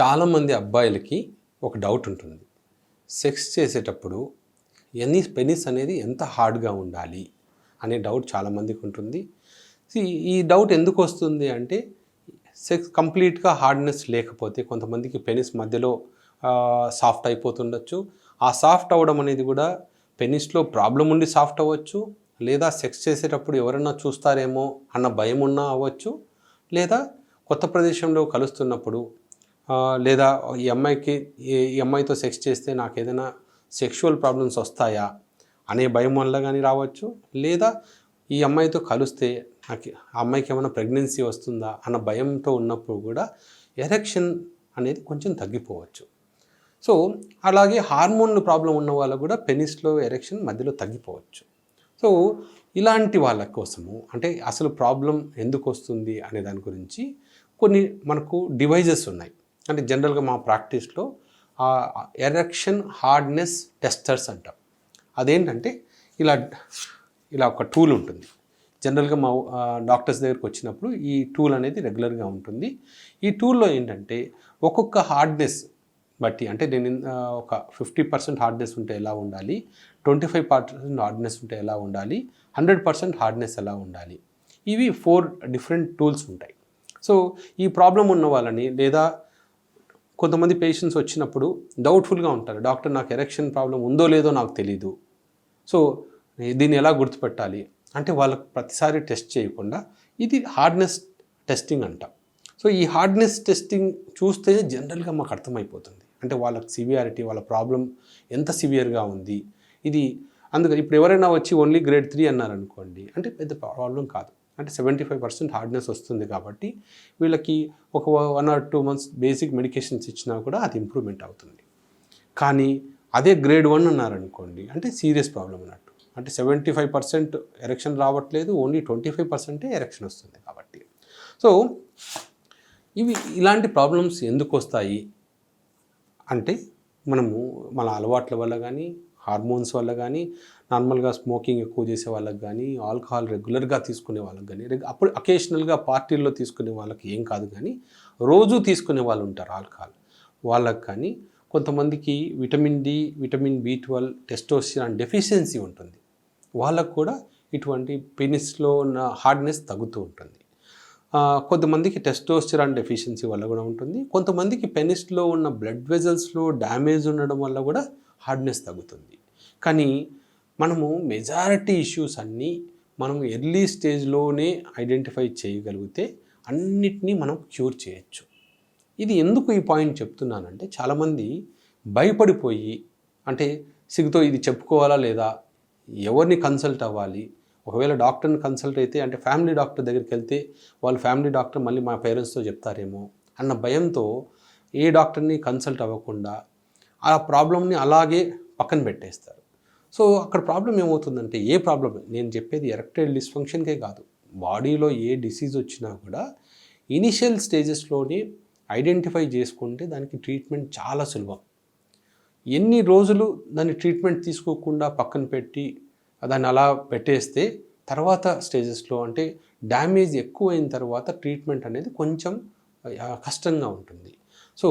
చాలామంది అబ్బాయిలకి ఒక డౌట్ ఉంటుంది. సెక్స్ చేసేటప్పుడు ఎన్ని పెనిస్ అనేది ఎంత హార్డ్గా ఉండాలి అనే డౌట్ చాలామందికి ఉంటుంది. ఈ డౌట్ ఎందుకు వస్తుంది అంటే సెక్స్ కంప్లీట్గా హార్డ్నెస్ లేకపోతే కొంతమందికి పెనిస్ మధ్యలో సాఫ్ట్ అయిపోతుండొచ్చు. ఆ సాఫ్ట్ అవ్వడం అనేది కూడా పెనిస్లో ప్రాబ్లం ఉండి సాఫ్ట్ అవ్వచ్చు. లేదా సెక్స్ చేసేటప్పుడు ఎవరైనా చూస్తారేమో అన్న భయం ఉన్నా అవ్వచ్చు. లేదా కొత్త ప్రదేశంలో కలుస్తున్నప్పుడు లేదా ఈ అమ్మాయికి ఈ- అమ్మాయితో సెక్స్ చేస్తే నాకు ఏదైనా సెక్షువల్ ప్రాబ్లమ్స్ వస్తాయా అనే భయం వల్ల కానీ రావచ్చు. లేదా ఈ అమ్మాయితో కలిస్తే నాకు ఆ అమ్మాయికి ఏమైనా ప్రెగ్నెన్సీ వస్తుందా అన్న భయంతో ఉన్నప్పుడు కూడా ఎరెక్షన్ అనేది కొంచెం తగ్గిపోవచ్చు. సో అలాగే హార్మోన్ ప్రాబ్లం ఉన్న వాళ్ళకు కూడా పెనిస్లో ఎరెక్షన్ మధ్యలో తగ్గిపోవచ్చు. సో ఇలాంటి వాళ్ళ కోసము అంటే అసలు ప్రాబ్లం ఎందుకు వస్తుంది అనే దాని గురించి కొన్ని మనకు డివైజెస్ ఉన్నాయి. అంటే జనరల్గా మా ప్రాక్టీస్లో ఎరక్షన్ హార్డ్నెస్ టెస్టర్స్ అంటాం. అదేంటంటే ఇలా ఇలా ఒక టూల్ ఉంటుంది. జనరల్గా మా డాక్టర్స్ దగ్గరికి వచ్చినప్పుడు ఈ టూల్ అనేది రెగ్యులర్గా ఉంటుంది. ఈ టూల్లో ఏంటంటే ఒక్కొక్క హార్డ్నెస్ బట్టి అంటే నేను ఒక ఫిఫ్టీ పర్సెంట్ హార్డ్నెస్ ఉంటే ఎలా ఉండాలి? ట్వంటీ ఫైవ్ పర్సెంట్ హార్డ్నెస్ ఉంటే ఎలా ఉండాలి? హండ్రెడ్ పర్సెంట్ హార్డ్నెస్ ఎలా ఉండాలి? ఇవి ఫోర్ డిఫరెంట్ టూల్స్ ఉంటాయి. సో ఈ ప్రాబ్లం ఉన్న వాళ్ళని లేదా కొంతమంది పేషెంట్స్ వచ్చినప్పుడు డౌట్ఫుల్గా ఉంటారు. డాక్టర్ నాకు ఎరెక్షన్ ప్రాబ్లం ఉందో లేదో నాకు తెలీదు. సో దీన్ని ఎలా గుర్తుపెట్టాలి? అంటే వాళ్ళకు ప్రతిసారి టెస్ట్ చేయకుండా ఇది హార్డ్నెస్ టెస్టింగ్ అంట. సో ఈ హార్డ్నెస్ టెస్టింగ్ చూస్తే జనరల్గా మాకు అర్థమైపోతుంది. అంటే వాళ్ళకి సివియారిటీ వాళ్ళ ప్రాబ్లం ఎంత సివియర్గా ఉంది. ఇది అందుకని ఇప్పుడు ఎవరైనా వచ్చి ఓన్లీ గ్రేడ్ త్రీ అన్నారనుకోండి అంటే పెద్ద ప్రాబ్లం కాదు. అంటే సెవెంటీ ఫైవ్ పర్సెంట్ హార్డ్నెస్ వస్తుంది కాబట్టి వీళ్ళకి ఒక one or two months basic medications ఇచ్చినా కూడా అది ఇంప్రూవ్మెంట్ అవుతుంది. కానీ అదే గ్రేడ్ వన్ అన్నారనుకోండి అంటే సీరియస్ ప్రాబ్లం అన్నట్టు. అంటే సెవెంటీ ఫైవ్ పర్సెంట్ ఎరెక్షన్ రావట్లేదు ఓన్లీ ట్వంటీ ఫైవ్ పర్సెంటే ఎరెక్షన్ వస్తుంది కాబట్టి. సో ఇవి ఇలాంటి ప్రాబ్లమ్స్ ఎందుకు వస్తాయి? అంటే మనము మన అలవాట్ల వల్ల కానీ హార్మోన్స్ వల్ల కానీ నార్మల్గా స్మోకింగ్ ఎక్కువ చేసే వాళ్ళకి కానీ ఆల్కహాల్ రెగ్యులర్గా తీసుకునే వాళ్ళకి కానీ అప్పుడు అకేషనల్గా పార్టీల్లో తీసుకునే వాళ్ళకి ఏం కాదు కానీ రోజు తీసుకునే వాళ్ళు ఉంటారు ఆల్కహాల్. వాళ్ళకి కానీ కొంతమందికి vitamin D vitamin B twelve testosterone deficiency ఉంటుంది. వాళ్ళకు కూడా ఇటువంటి పెనిస్లో ఉన్న హార్డ్నెస్ తగ్గుతూ ఉంటుంది. కొంతమందికి టెస్టోస్టిరాన్ డెఫిషియన్సీ వల్ల కూడా ఉంటుంది. కొంతమందికి పెనిస్లో ఉన్న బ్లడ్ వెజల్స్లో డ్యామేజ్ ఉండడం వల్ల కూడా హార్డ్నెస్ తగ్గుతుంది. కానీ మనము మెజారిటీ ఇష్యూస్ అన్నీ మనం ఎర్లీ స్టేజ్లోనే ఐడెంటిఫై చేయగలిగితే అన్నిటినీ మనం క్యూర్ చేయొచ్చు. ఇది ఎందుకు ఈ పాయింట్ చెప్తున్నానంటే చాలామంది భయపడిపోయి అంటే సిగ్గుతో ఇది చెప్పుకోవాలా లేదా? ఎవరిని కన్సల్ట్ అవ్వాలి? ఒకవేళ డాక్టర్ని కన్సల్ట్ అయితే అంటే ఫ్యామిలీ డాక్టర్ దగ్గరికి వెళ్తే వాళ్ళు ఫ్యామిలీ డాక్టర్ మళ్ళీ మా పేరెంట్స్తో చెప్తారేమో అన్న భయంతో ఏ డాక్టర్ని కన్సల్ట్ అవ్వకుండా ఆ ప్రాబ్లమ్ని అలాగే పక్కన పెట్టేస్తారు. సో అక్కడ ప్రాబ్లం ఏమవుతుందంటే ఏ ప్రాబ్లం? నేను చెప్పేది ఎరెక్టైల్ డిస్ఫంక్షన్కే కాదు. బాడీలో ఏ డిసీజ్ వచ్చినా కూడా ఇనిషియల్ స్టేజెస్లోనే ఐడెంటిఫై చేసుకుంటే దానికి ట్రీట్మెంట్ చాలా సులభం. ఎన్ని రోజులు దాన్ని ట్రీట్మెంట్ తీసుకోకుండా పక్కన పెట్టి దాన్ని అలా పెట్టేస్తే తర్వాత స్టేజెస్లో అంటే డ్యామేజ్ ఎక్కువైన తర్వాత ట్రీట్మెంట్ అనేది కొంచెం కష్టంగా ఉంటుంది. సో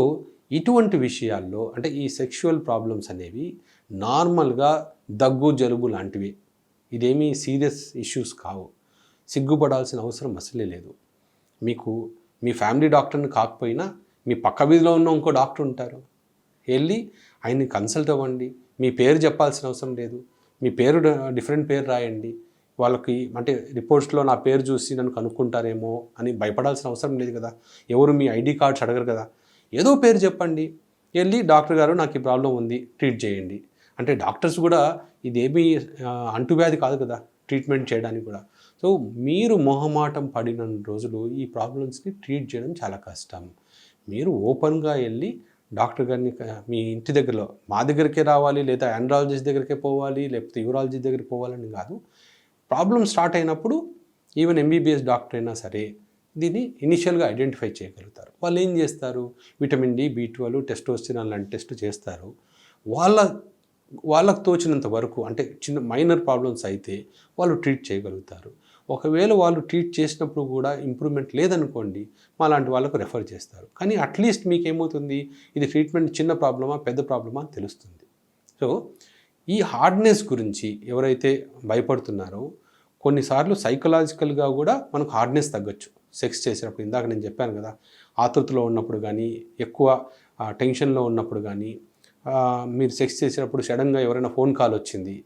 ఇటువంటి విషయాల్లో అంటే ఈ సెక్షువల్ ప్రాబ్లమ్స్ అనేవి నార్మల్గా దగ్గు జలుబు లాంటివి. ఇదేమీ సీరియస్ ఇష్యూస్ కావు. సిగ్గుపడాల్సిన అవసరం అసలే లేదు. మీకు మీ ఫ్యామిలీ డాక్టర్ని కాకపోయినా మీ పక్క వీధిలో ఉన్న ఇంకో డాక్టర్ ఉంటారు. వెళ్ళి ఆయన్ని కన్సల్ట్ అవ్వండి. మీ పేరు చెప్పాల్సిన అవసరం లేదు. మీ పేరు డిఫరెంట్ పేరు రాయండి. వాళ్ళకి అంటే రిపోర్ట్స్లో నా పేరు చూసి నన్ను కనుక్కుంటారేమో అని భయపడాల్సిన అవసరం లేదు కదా. ఎవరు మీ ఐడి కార్డ్స్ అడగరు కదా. ఏదో పేరు చెప్పండి. వెళ్ళి డాక్టర్ గారు నాకు ఈ ప్రాబ్లం ఉంది ట్రీట్ చేయండి. అంటే డాక్టర్స్ కూడా ఇదేమీ అంటువ్యాధి కాదు కదా ట్రీట్మెంట్ చేయడానికి కూడా. సో మీరు మొహమాటం పడిన రోజులు ఈ ప్రాబ్లమ్స్ని ట్రీట్ చేయడం చాలా కష్టం. మీరు ఓపెన్గా వెళ్ళి డాక్టర్ గారిని మీ ఇంటి దగ్గరలో మా దగ్గరికే రావాలి లేదా ఆండ్రాలజిస్ట్ దగ్గరికే పోవాలి లేకపోతే యూరాలజిస్ట్ దగ్గరికి పోవాలని కాదు. ప్రాబ్లం స్టార్ట్ అయినప్పుడు ఈవెన్ ఎంబీబీఎస్ డాక్టర్ అయినా సరే దీన్ని ఇనిషియల్గా ఐడెంటిఫై చేయగలుగుతారు. వాళ్ళు ఏం చేస్తారు? Vitamin D B twelve testosterone లాంటి టెస్ట్ చేస్తారు. వాళ్ళ వాళ్ళకు తోచినంత వరకు అంటే చిన్న మైనర్ ప్రాబ్లమ్స్ అయితే వాళ్ళు ట్రీట్ చేయగలుగుతారు. ఒకవేళ వాళ్ళు ట్రీట్ చేసినప్పుడు కూడా ఇంప్రూవ్మెంట్ లేదనుకోండి మా లాంటి వాళ్ళకు రెఫర్ చేస్తారు. కానీ అట్లీస్ట్ మీకు ఏమవుతుంది ఇది ట్రీట్మెంట్ చిన్న ప్రాబ్లమా పెద్ద ప్రాబ్లమా అని తెలుస్తుంది. సో ఈ హార్డ్నెస్ గురించి ఎవరైతే భయపడుతున్నారో కొన్నిసార్లు సైకలాజికల్గా కూడా మనకు హార్డ్నెస్ తగ్గొచ్చు. సెక్స్ చేసినప్పుడు ఇందాక నేను చెప్పాను కదా ఆతృతలో ఉన్నప్పుడు కానీ ఎక్కువ టెన్షన్లో ఉన్నప్పుడు కానీ మీరు సెక్స్ చేసినప్పుడు సడన్గా ఎవరైనా ఫోన్ కాల్ వచ్చింది.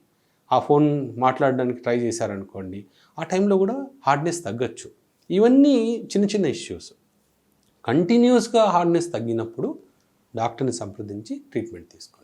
ఆ ఫోన్ మాట్లాడడానికి ట్రై చేశారనుకోండి ఆ టైంలో కూడా హార్డ్నెస్ తగ్గచ్చు. ఇవన్నీ చిన్న చిన్న ఇష్యూస్. కంటిన్యూస్గా హార్డ్నెస్ తగ్గినప్పుడు డాక్టర్ని సంప్రదించి ట్రీట్మెంట్ తీసుకోండి.